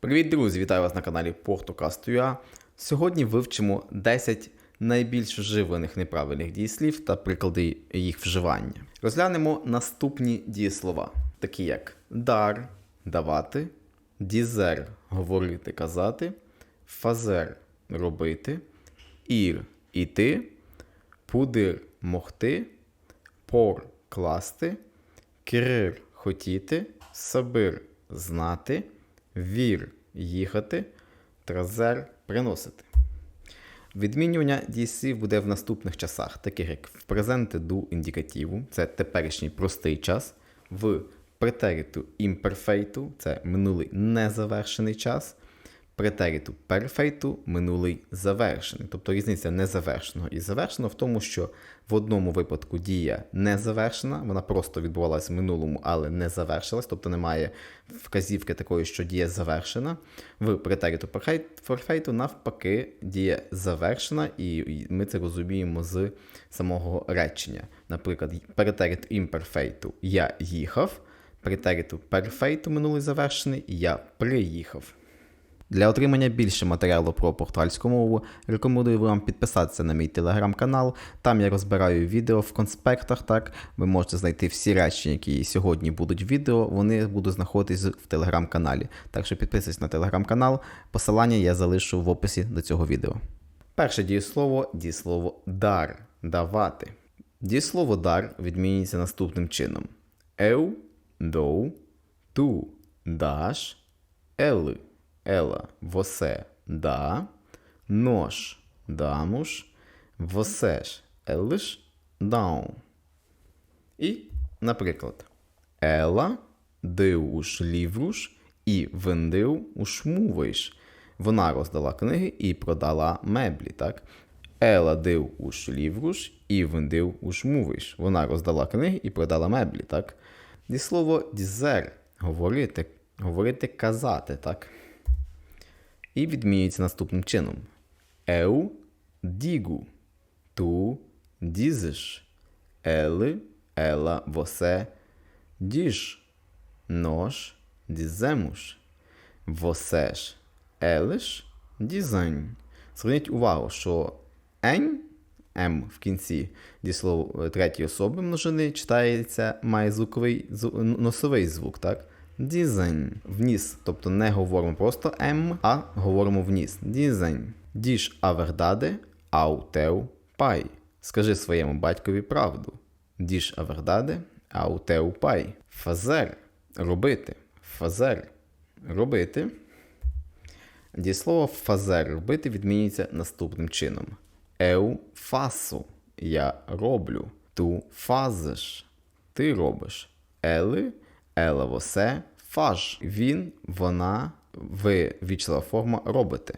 Привіт, друзі! Вітаю вас на каналі Portocast.ua. Сьогодні вивчимо 10 найбільш вживаних неправильних дієслів та приклади їх вживання. Розглянемо наступні дієслова, такі як дар давати, дізер говорити, казати, фазер робити, ір іти, пудир могти, пор класти, кирир хотіти, сабир знати, вір їхати, тразер приносити. Відмінювання дійслів буде в наступних часах, таких як в презентиду індикативу, це теперішній простий час, в претериту імперфейту, це минулий незавершений час, претериту перфейту минулий завершений. Тобто різниця незавершеного і завершеного в тому, що в одному випадку дія не завершена, вона просто відбувалася в минулому, але не завершилась, тобто немає вказівки такої, що дія завершена. В претериту перфейту навпаки дія завершена, і ми це розуміємо з самого речення. Наприклад, претерит імперфейту я їхав, претериту перфейту минулий завершений, я приїхав. Для отримання більше матеріалу про португальську мову рекомендую вам підписатися на мій телеграм-канал. Там я розбираю відео в конспектах. Так ви можете знайти всі речі, які сьогодні будуть в відео. Вони будуть знаходитись в телеграм-каналі. Так що підписуйтесь на телеграм-канал. Посилання я залишу в описі до цього відео. Перше дієслово дієслово дар давати. Дієслово дар відмінюється наступним чином: eu dou, tu dás, ele ela, você dá, nós damos, vocês, eles dão. І, наприклад, ela deu os livros і os móveis. Вона роздала книги і продала меблі, так? Ela deu os livros і os móveis. Вона роздала книги і продала меблі, так? Зі слово dizer – говорити, говорити, казати, так? І відмінюється наступним чином: Eu digo, tu dizes, ele, ela, você diz, nós dizemos, vocês, eles dizem. Зверніть увагу, що ень, М в кінці дієслова третьої особи множини читається, має звуковий носовий звук, так? Дізень. Вніс. Тобто не говоримо просто М, а говоримо вніс. Дізень. Діж а вердаде, ау теу пай. Скажи своєму батькові правду. Діж а вердаде, ау пай. Фазер. Робити. Фазер. Робити. Дієслово фазер робити відмінюється наступним чином. Еу фасу. Я роблю. Ту фазиш. Ти робиш. Ели. Ела восе фаж. Він, вона, ви вічлива форма робите.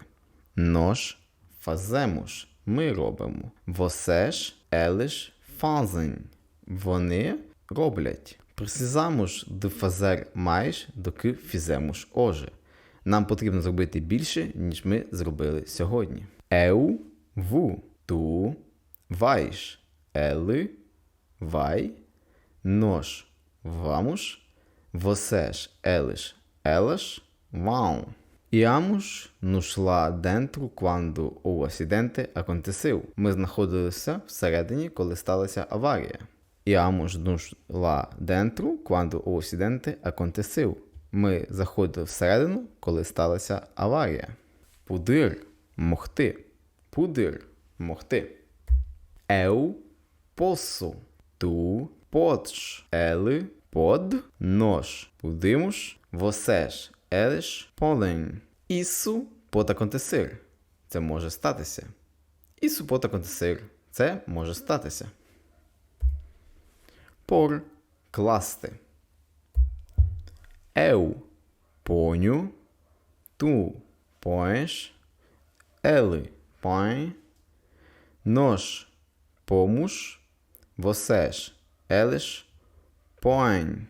Нож фаземуш. Ми робимо. Восеш елиш фазень. Вони роблять. De fazer mais do que fizemos hoje. Нам потрібно зробити більше, ніж ми зробили сьогодні. Eu, vous, tu, vais, ele, vai, nós, vamos, vocês, eles, elas vão. Íamos nos lá dentro quando o acidente aconteceu. Ми знаходилися всередині, коли сталася аварія. Lá dentro quando o acidente aconteceu. Ми заходили всередину, коли сталася аварія. Пудир могти. Пудир могти. Eu posso. Tu. Ele pode. Nós podemos. Vocês, eles podem. Isso pode acontecer. Це може статися. Isso pode acontecer. Це може статися. Por класти. Eu ponho, tu pões, ele põe, nós pomos, vocês, eles põem.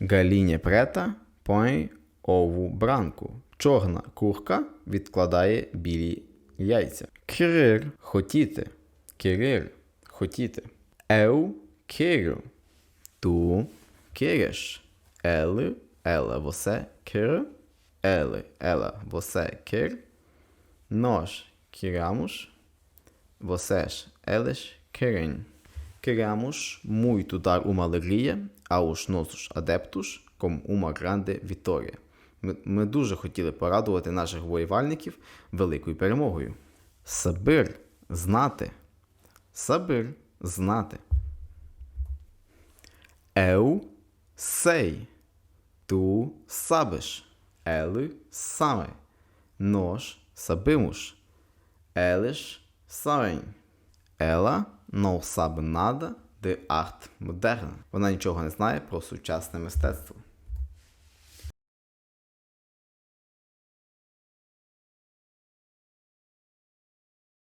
Galinha preta põe ovo branco. Чорна курка відкладає білі яйця. Querer – хотіти. Querer – хотіти. Eu quero. Tu queres. Ele, ela, você quer. ele, ela, você quer, nós queremos, vocês, eles querem. Queremos muito dar uma alegria aos nossos adeptos como uma grande vitória. Ми, дуже хотіли порадувати наших воювальників великою перемогою. Сабир знати. Сабир знати. Eu sei. Tu sabes. Ele sabe. Nós sabemos. Eles sabem. Ela não sabe nada arte moderna. Вона нічого не знає про сучасне мистецтво.